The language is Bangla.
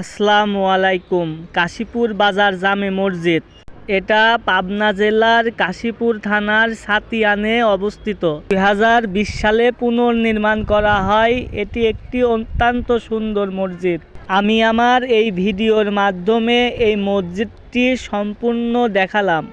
আসসালামু আলাইকুম, কাশীপুর বাজার জামে মসজিদ। এটা পাবনা জেলার কাশীপুর থানার সাতিয়ানে অবস্থিত। দুই হাজার বিশ সালে পুনর্নির্মাণ করা হয়। এটি একটি অত্যন্ত সুন্দর মসজিদ। আমি আমার এই ভিডিওর মাধ্যমে এই মসজিদটি সম্পূর্ণ দেখালাম।